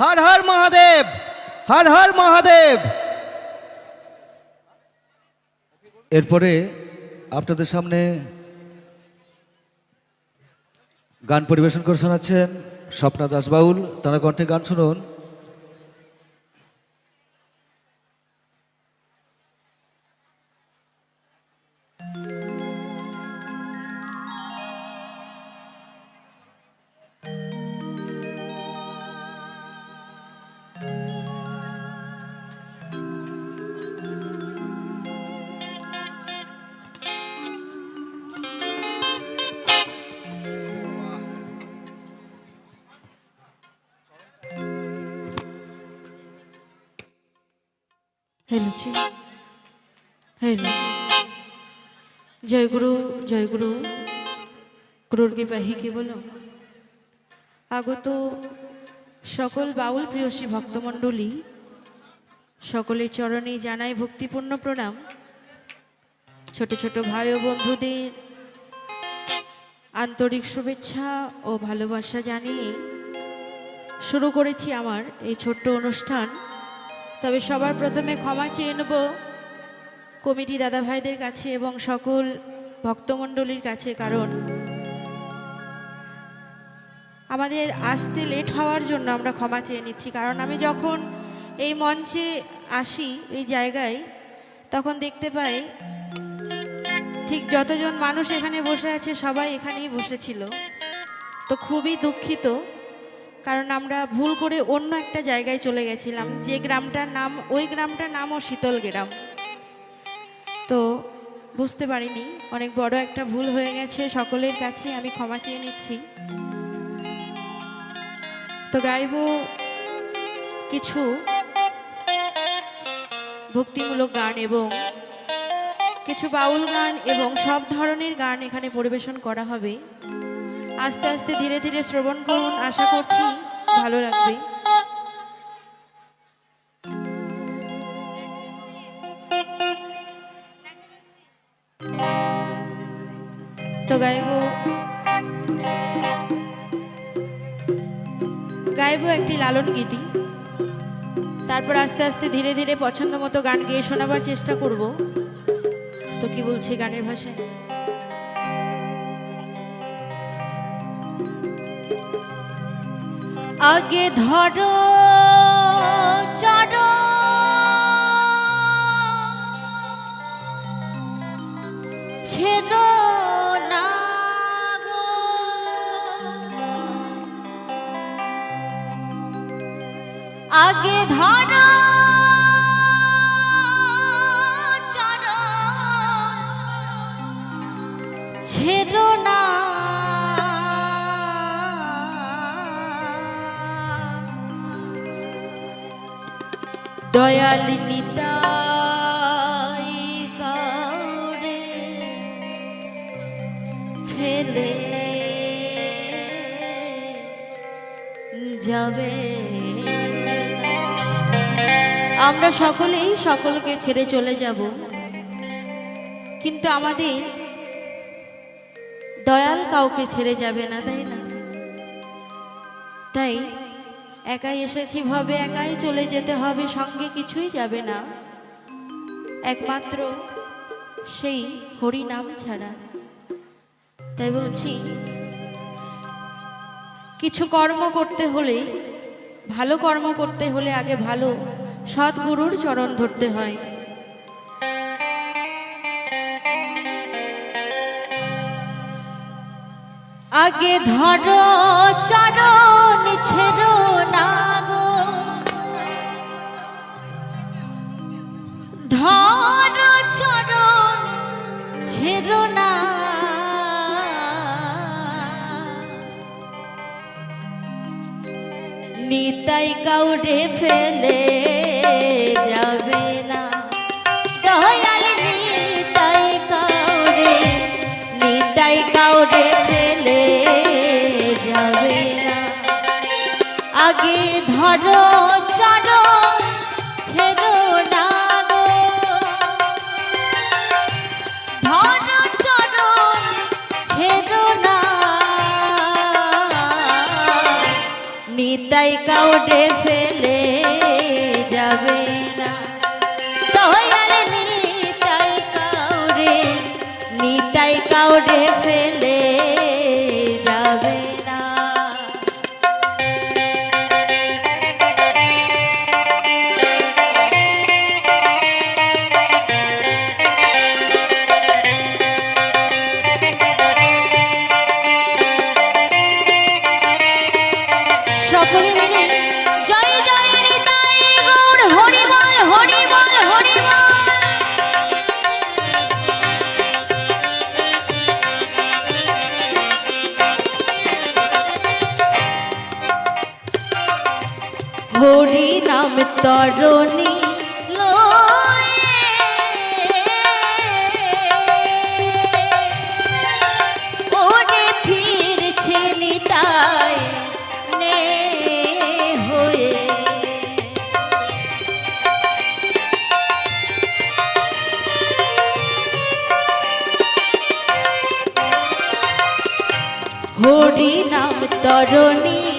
হর হর মহাদেব, হর হর মহাদেব। এরপরে আপনাদের সামনে গান পরিবেশন করে শোনাচ্ছেন স্বপ্না দাসবাউল। তারা কণ্ঠে গান শুনুন। হেলেছে হেলো জয় গুরু জয় গুরু। গুরুর কৃপাহি কি বলো? আগত সকল বাউল প্রিয়সী ভক্তমণ্ডলী, সকলের চরণে জানাই ভক্তিপূর্ণ প্রণাম। ছোট ছোট ভাই ও বন্ধুদের আন্তরিক শুভেচ্ছা ও ভালোবাসা জানিয়ে শুরু করেছি আমার এই ছোট্ট অনুষ্ঠান। তবে সবার প্রথমে ক্ষমা চেয়ে নেব কমিটি দাদা ভাইদের কাছে এবং সকল ভক্তমণ্ডলীর কাছে, কারণ আমাদের আসতে লেট হওয়ার জন্য আমরা ক্ষমা চেয়ে নিচ্ছি। কারণ আমি যখন এই মঞ্চে আসি, এই জায়গায়, তখন দেখতে পাই ঠিক যতজন মানুষ এখানে বসে আছে, সবাই এখানেই বসেছিল। তো খুবই দুঃখিত। কারণ আমরা ভুল করে অন্য একটা জায়গায় চলে গেছিলাম। যে গ্রামটার নাম, ওই গ্রামটার নামও শীতল গ্রাম। তো বুঝতে পারিনি, অনেক বড় একটা ভুল হয়ে গেছে, সকলের কাছে আমি ক্ষমা চেয়ে নিচ্ছি। তো গাইব কিছু ভক্তিমূলক গান এবং কিছু বাউল গান এবং সব ধরনের গান এখানে পরিবেশন করা হবে। আস্তে আস্তে ধীরে ধীরে শ্রবণ করুন, আশা করছি ভালো লাগবে। তো গাইব গাইব একটি লালন গীতি। তারপর আস্তে আস্তে ধীরে ধীরে পছন্দ মতো গান গেয়ে শোনাবার চেষ্টা করব। তো কি বলছি গানের ভাষায়? আগে ধরো চড়ো। ছেড়ো না আগে ধরো দয়াল নিতাই ফেলে যাবে। আমরা সকলেই সকলকে ছেড়ে চলে যাব। কিন্তু আমাদের দয়াল কাউকে ছেড়ে যাবে না, তাই না? তাই একাই এসেছি ভাবে, একাই চলে যেতে হবে, সঙ্গে কিছুই যাবে না। একমাত্র সেই হরি নাম ছাড়া। তাই বলছি, কিছু কর্ম করতে হলে, ভালো কর্ম করতে হলে আগে ভালো সৎগুরুর চরণ ধরতে হয়। আগে ধরো চরণ ছেড়ো না গো। ধরো চরণ ছেড়ো না। নিতাই কাউরে ফেলে ছেড়ো না নিতাই নিতাই কাউডে ফেলে। হয়ে হরি নাম তরণী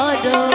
করো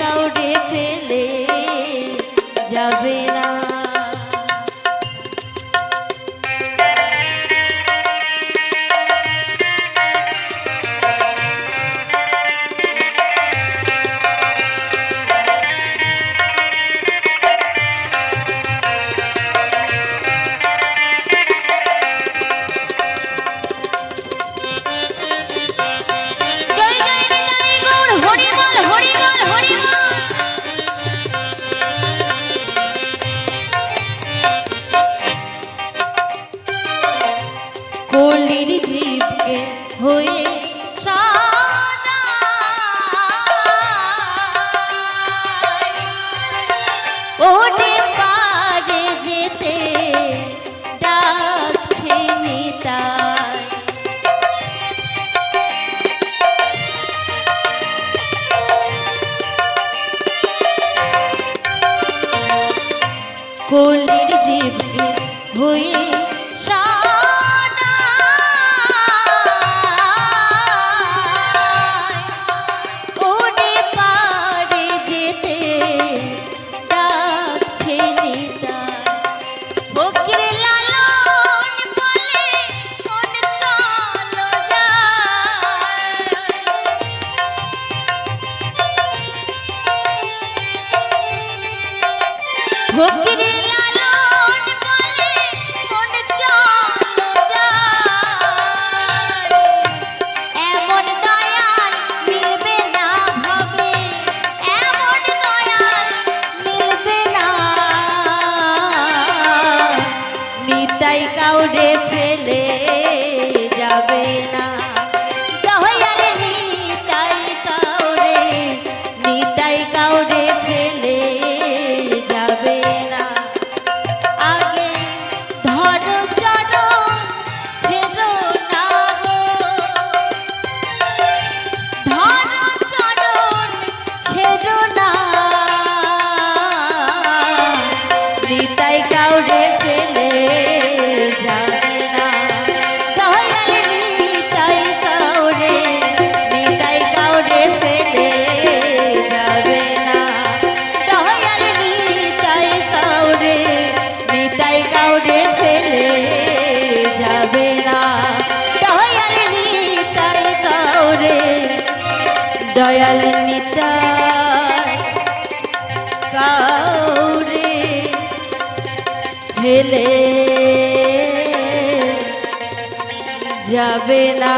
কাউরে ফেলে যাবে ওঠে ফকির দয়াল নিতাই কাউরে ফেলে যাবে না।